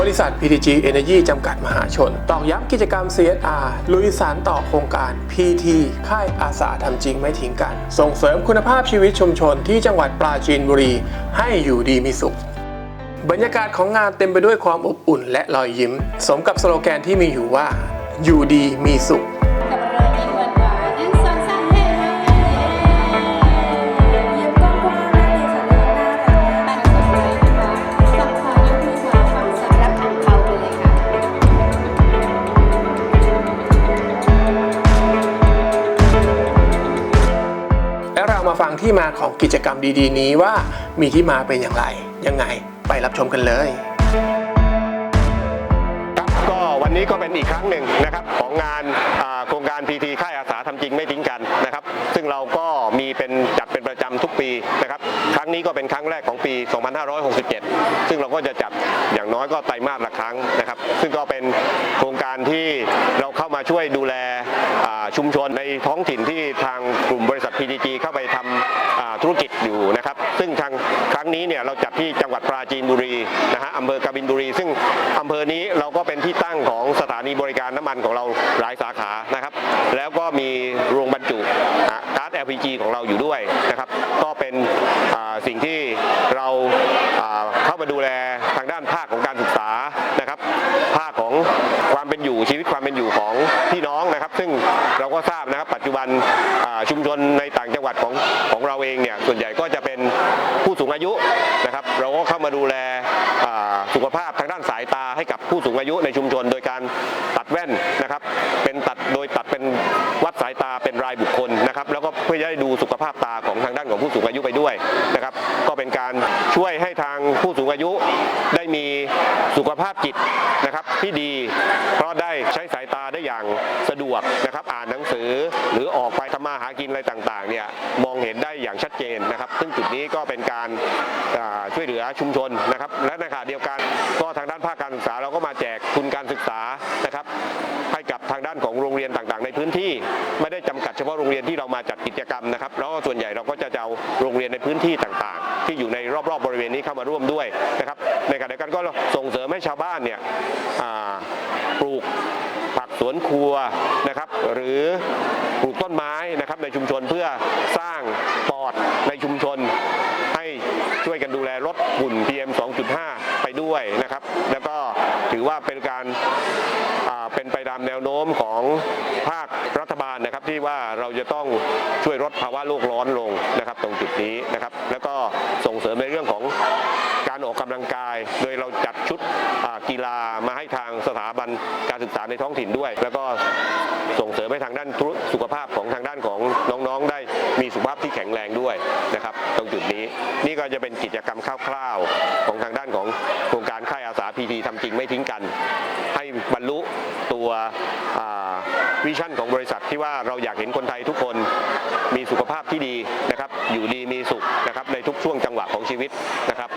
บริษัท PTG Energy จำกัดมหาชน ตอกย้ำกิจกรรม CSR ลุยสารต่อโครงการ PT ค่ายอาสาทำจริงไม่ทิ้งกัน ส่งเสริมคุณภาพชีวิตชุมชนที่จังหวัดปราจีนบุรี ให้อยู่ดีมีสุข บรรยากาศของงานเต็มไปด้วยความอบอุ่นและรอยยิ้ม สมกับสโลแกนที่มีอยู่ว่า อยู่ดีมีสุข ที่มาของกิจกรรมดีๆ นี้ว่ามีที่มาเป็นอย่างไร ยังไงไปรับชมกันเลยครับก็วันนี้ก็เป็นอีกครั้งหนึ่งนะครับของงานโครงการ PT ค่ายอาสาทำจริงไม่ทิ้งกันนะครับ ซึ่งเราก็มีเป็นจัดเป็นประจำทุกปีนะครับครั้งนี้ก็เป็นครั้งแรกของปี 2567 ซึ่งเราก็จะจัดอย่างน้อยก็ไตรมาสละครั้งนะครับ ซึ่งก็เป็นโครงการที่เราเข้ามาช่วยดูแลชุมชนในท้องถิ่นที่ทางกลุ่มบริษัท PTG เข้าไปทำอ่าธุรกิจอยู่นะครับ ซึ่งทางครั้งนี้ เนี่ยเราจัดที่จังหวัดปราจีนบุรีนะฮะอำเภอกบินบุรี ซึ่งอำเภอนี้เราก็เป็นที่ตั้งของสถานีบริการน้ำมันของเราหลายสาขานะครับ แล้วก็มีโรงบรรจุก๊าซ LPG ของเราอยู่ด้วยนะครับ ก็เป็นสิ่งที่เราเข้ามาดูแล อยู่ชีวิตความเป็นอยู่ของพี่น้องนะครับ ซึ่งเราก็ทราบนะครับ ปัจจุบันชุมชนในต่างจังหวัดของของเราเองเนี่ยส่วนใหญ่ก็จะเป็นผู้สูงอายุนะครับ เราก็เข้ามาดูแลสุขภาพทางด้านสายตาให้กับผู้สูงอายุในชุมชน โดยการตัดแว่นนะครับ เป็นตัดโดยตัดเป็น เป็นรายบุคคลนะครับแล้วก็เพื่อจะได้ดูสุขภาพตาของทางด้านของผู้สูงอายุไปด้วยนะครับก็เป็นการช่วยให้ทางผู้สูงอายุได้มีสุขภาพจิตนะครับที่ดี เพราะได้ใช้สายตาได้อย่างสะดวกนะครับอ่านหนังสือหรือออกไปทำมาหากินอะไรต่างๆเนี่ยมองเห็นได้อย่างชัดเจนนะครับ ซึ่งจุดนี้ก็เป็นการช่วยเหลือชุมชนนะครับและในขณะเดียวกันก็ทางด้านภาคการศึกษาเราก็มาแจกทุนการศึกษานะครับ ให้กับทางด้านของโรงเรียนต่างๆ ในพื้นที่ ไม่ได้จำกัดเฉพาะโรงเรียนที่เรามาจัดกิจกรรมนะครับแล้วส่วนใหญ่เราก็จะเอาโรงเรียนในพื้นที่ต่างๆ ที่อยู่ในรอบๆบริเวณนี้เข้ามาร่วมด้วยนะครับในขณะเดียวกันก็ส่งเสริมให้ชาวบ้านเนี่ยปลูกผักสวนครัวนะครับ หรือปลูกต้นไม้นะครับในชุมชนเพื่อสร้างปอดในชุมชน ให้ช่วยกันดูแลลดฝุ่น PM 2.5 ไปด้วยนะครับ แล้วก็ถือว่าเป็นการ เป็นไปตามแนวโน้มของภาครัฐบาลนะครับที่ว่าเราจะต้องช่วยลดภาวะโลกร้อนลงนะครับตรงจุดนี้นะครับ แล้วก็ส่งเสริมในเรื่องของการออกกำลังกาย โดยเราจัดชุดกีฬามาให้ทางสถาบันการศึกษาในท้องถิ่นด้วย แล้วก็ส่งเสริมให้ทางด้านสุขภาพของทางด้านของน้องๆ ได้มีสุขภาพที่แข็งแรงด้วยนะครับ ตรงจุดนี้นี่ก็จะเป็นกิจกรรมคร่าวๆของทางด้านของโครงการค่ายอาสาพีทีทำจริงไม่ทิ้งกัน วิชั่นของบริษัทที่ว่าเราอยากเห็นคนไทยทุกคนมีสุขภาพที่ดีนะครับ อยู่ดีมีสุขนะครับในทุกช่วงจังหวะของชีวิตนะครับ